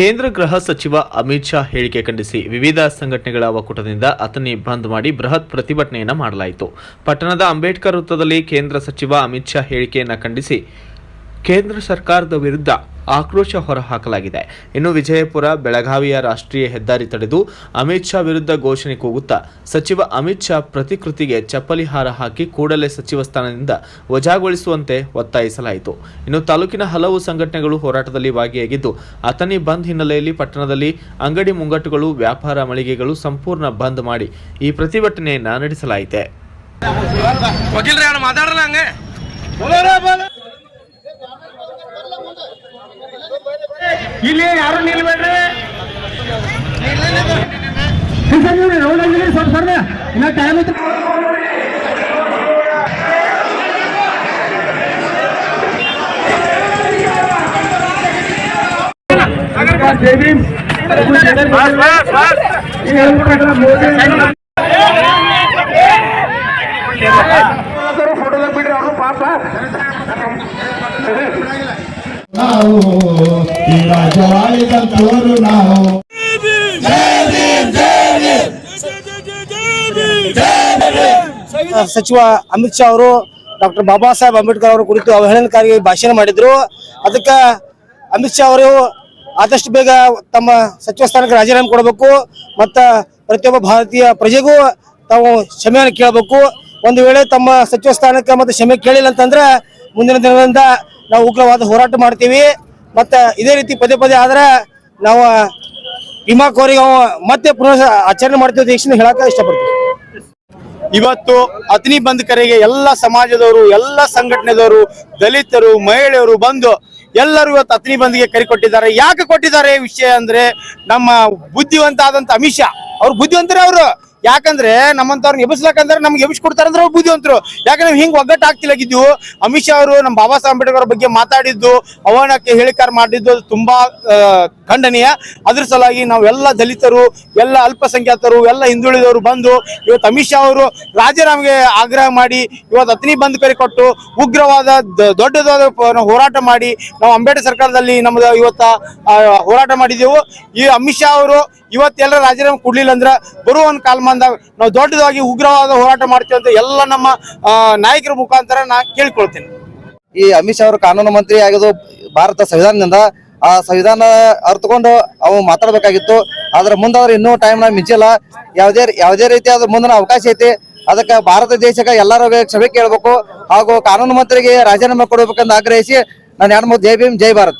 ಕೇಂದ್ರ ಗೃಹ ಸಚಿವ ಅಮಿತ್ ಶಾ ಹೇಳಿಕೆ ಖಂಡಿಸಿ ವಿವಿಧ ಸಂಘಟನೆಗಳ ಒಕ್ಕೂಟದಿಂದ ಅಥಣಿ ಬಂದ್ ಮಾಡಿ ಬೃಹತ್ ಪ್ರತಿಭಟನೆಯನ್ನು ಮಾಡಲಾಯಿತು. ಪಟ್ಟಣದ ಅಂಬೇಡ್ಕರ್ ವೃತ್ತದಲ್ಲಿ ಕೇಂದ್ರ ಸಚಿವ ಅಮಿತ್ ಶಾ ಹೇಳಿಕೆಯನ್ನು ಖಂಡಿಸಿ ಕೇಂದ್ರ ಸರ್ಕಾರದ ವಿರುದ್ಧ ಆಕ್ರೋಶ ಹೊರಹಾಕಲಾಗಿದೆ. ಇನ್ನು ವಿಜಯಪುರ ಬೆಳಗಾವಿಯ ರಾಷ್ಟ್ರೀಯ ಹೆದ್ದಾರಿ ತಡೆದು ಅಮಿತ್ ಶಾ ವಿರುದ್ಧ ಘೋಷಣೆ ಕೂಗುತ್ತಾ ಸಚಿವ ಅಮಿತ್ ಶಾ ಪ್ರತಿಕೃತಿಗೆ ಚಪ್ಪಲಿ ಹಾರ ಹಾಕಿ ಕೂಡಲೇ ಸಚಿವ ಸ್ಥಾನದಿಂದ ವಜಾಗೊಳಿಸುವಂತೆ ಒತ್ತಾಯಿಸಲಾಯಿತು. ಇನ್ನು ತಾಲೂಕಿನ ಹಲವು ಸಂಘಟನೆಗಳು ಹೋರಾಟದಲ್ಲಿ ಭಾಗಿಯಾಗಿದ್ದು ಅಥಣಿ ಬಂದ್ ಹಿನ್ನೆಲೆಯಲ್ಲಿ ಪಟ್ಟಣದಲ್ಲಿ ಅಂಗಡಿ ಮುಂಗಟ್ಟುಗಳು ವ್ಯಾಪಾರ ಮಳಿಗೆಗಳು ಸಂಪೂರ್ಣ ಬಂದ್ ಮಾಡಿ ಈ ಪ್ರತಿಭಟನೆಯನ್ನ ನಡೆಸಲಾಯಿತೆ ವಕೀಲ್ರೆ ಯಾರು ಮಾತಾಡಲ್ಲ ಹಂಗೆ ಇಲ್ಲಿ ಯಾರು ನಿಲ್ಬೇಡ್ರಿ? ಸರ್ ರೋಡ್ ಅಲ್ಲಿ ಸ್ವಲ್ಪ ಸರ್ ಇನ್ನ ಟೈಮ್ ಐತಿ ಜೈ ಭೀಮ್ ಈಗ ಹೇಳ್ಬಿಟ್ರಲ್ಲ ಮೋದಿ ಫೋಟೋದಾಗ ಬಿಡ್ರಿ ಅವರು ಪಾಪ. ನಾವು. ಸಚಿವ ಅಮಿತ್ ಶಾ ಅವರು, ಡಾಕ್ಟರ್ ಬಾಬಾ ಸಾಹೇಬ್ ಅಂಬೇಡ್ಕರ್ ಅವರ ಕುರಿತು ಅವಹೇಳನಕಾರಿ ಭಾಷಣ ಮಾಡಿದ್ರು. ಅದಕ್ಕೆ ಅಮಿತ್ ಶಾ ಅವರು ಆದಷ್ಟು ಬೇಗ ತಮ್ಮ ಸಚಿವ ಸ್ಥಾನಕ್ಕೆ ರಾಜೀನಾಮೆ ಕೊಡಬೇಕು. ಮತ್ತು ಪ್ರತಿಯೊಬ್ಬ ಭಾರತೀಯ ಪ್ರಜೆಗೂ ತಾವು ಕ್ಷಮೆಯನ್ನು ಕೇಳಬೇಕು. ಒಂದು ವೇಳೆ ತಮ್ಮ ಸಚಿವ ಸ್ಥಾನಕ್ಕೆ ಮತ್ತೆ ಕ್ಷಮೆ ಕೇಳಿಲ್ಲ ಅಂತಂದ್ರೆ ಮುಂದಿನ ದಿನಗಳಿಂದ ನಾವು ಉಗ್ರವಾದ ಹೋರಾಟ ಮಾಡ್ತೀವಿ. ಮತ್ತ ಇದೇ ರೀತಿ ಪದೇ ಪದೇ ಆದ್ರೆ ನಾವು ವಿಮಾ ಕೋರಿಗೆ ಮತ್ತೆ ಪುನಃ ಆಚರಣೆ ಮಾಡ್ತೀವಿ ದೇಶದಿಂದ ಹೇಳಕ್ಕೆ ಇಷ್ಟಪಡ್ತೀವಿ ಇವತ್ತು ಅತ್ನಿ ಬಂದ್ ಕರೆಗೆ ಎಲ್ಲ ಸಮಾಜದವರು, ಎಲ್ಲ ಸಂಘಟನೆದವರು, ದಲಿತರು, ಮಹಿಳೆಯರು ಬಂದು ಎಲ್ಲರೂ ಇವತ್ತು ಅತಿನಿ ಬಂದ್ಗೆ ಕರಿ ಕೊಟ್ಟಿದ್ದಾರೆ. ಯಾಕೆ ಕೊಟ್ಟಿದ್ದಾರೆ ವಿಷಯ ಅಂದ್ರೆ ನಮ್ಮ ಬುದ್ಧಿವಂತ ಆದಂತ ಅಮಿತ್ ಶಾ. ಅವ್ರು ಬುದ್ಧಿವಂತರೇ ಅವರು. ಯಾಕಂದ್ರೆ ನಮ್ಮಂತವ್ರನ್ನ ಎಬ್ಬಿಸ್ಲಕ್ಕಂದ್ರೆ ನಮ್ಗೆ ಎಬ್ಸ್ ಕೊಡ್ತಾರೆ ಅಂದ್ರೆ ಅವ್ರು ಬುದ್ಧಿವಂತರು. ಯಾಕಂದ್ರೆ ನಾವು ಹಿಂಗ್ ಒಗ್ಗಟ್ಟು ಆಗ್ತಿಲ್ಲಾಗಿದ್ವು ಅಮಿತ್ ಶಾ ಅವರು ನಮ್ಮ ಬಾಬಾ ಸಾಹೇಬ್ ಅಂಬೇಡ್ಕರ್ ಬಗ್ಗೆ ಮಾತಾಡಿದ್ದು ಅವನಕ್ಕೆ ಹೇಳಿಕಾರ ಮಾಡಿದ್ದು ತುಂಬಾ ಖಂಡನೀಯ. ಅದ್ರ ಸಲಾಗಿ ನಾವು ಎಲ್ಲ ದಲಿತರು, ಎಲ್ಲ ಅಲ್ಪಸಂಖ್ಯಾತರು, ಎಲ್ಲ ಹಿಂದುಳಿದವರು ಬಂದು ಇವತ್ತು ಅಮಿತ್ ಶಾ ಅವರು ರಾಜೀನಾಮೆಗೆ ಆಗ್ರಹ ಮಾಡಿ ಇವತ್ತು ಅತ್ನಿ ಬಂದ್ ಕರೆ ಕೊಟ್ಟು ಉಗ್ರವಾದ ದೊಡ್ಡದಾದ ಹೋರಾಟ ಮಾಡಿ ನಾವು ಅಂಬೇಡ್ಕರ್ ಸರ್ಕಾರದಲ್ಲಿ ನಮ್ದು ಇವತ್ತ ಹೋರಾಟ ಮಾಡಿದೆವು ಈ ಅಮಿತ್ ಶಾ ಅವರು ಇವತ್ತೆಲ್ಲ ರಾಜೀನಾಮೆ ಕೊಡ್ಲಿಲ್ಲ ಅಂದ್ರೆ ಬರುವ ಒಂದು ಕಾಲಮಾನದಾಗ ನಾವು ದೊಡ್ಡದಾಗಿ ಉಗ್ರವಾದ ಹೋರಾಟ ಮಾಡ್ತೀವಿ ಅಂತ ಎಲ್ಲ ನಮ್ಮ ನಾಯಕರ ಮುಖಾಂತರ ನಾ ಕೇಳ್ಕೊಳ್ತೇನೆ. ಈ ಅಮಿತ್ ಶಾ ಅವರು ಕಾನೂನು ಮಂತ್ರಿ ಆಗಿದ್ದು ಭಾರತ ಸಂವಿಧಾನದಿಂದ ಆ ಸಂವಿಧಾನ ಅರ್ಥಕೊಂಡು ಅವು ಮಾತಾಡ್ಬೇಕಾಗಿತ್ತು. ಆದ್ರೆ ಮುಂದಾದ್ರೆ ಇನ್ನೂ ಟೈಮ್ ಮಿಂಚಿಲ್ಲ. ಯಾವುದೇ ಯಾವುದೇ ರೀತಿಯಾದ ಮುಂದಿನ ಅವಕಾಶ ಐತಿ. ಅದಕ್ಕೆ ಭಾರತ ದೇಶಕ್ಕೆ ಎಲ್ಲರೂ ಕ್ಷಮೆ ಕೇಳಬೇಕು. ಹಾಗೂ ಕಾನೂನು ಮಂತ್ರಿಗೆ ರಾಜೀನಾಮೆ ಕೊಡಬೇಕಂತ ಆಗ್ರಹಿಸಿ ನಾನು ಎರಡು ಮೂರು ಜೈ ಭೀಮ್, ಜೈ ಭಾರತ್.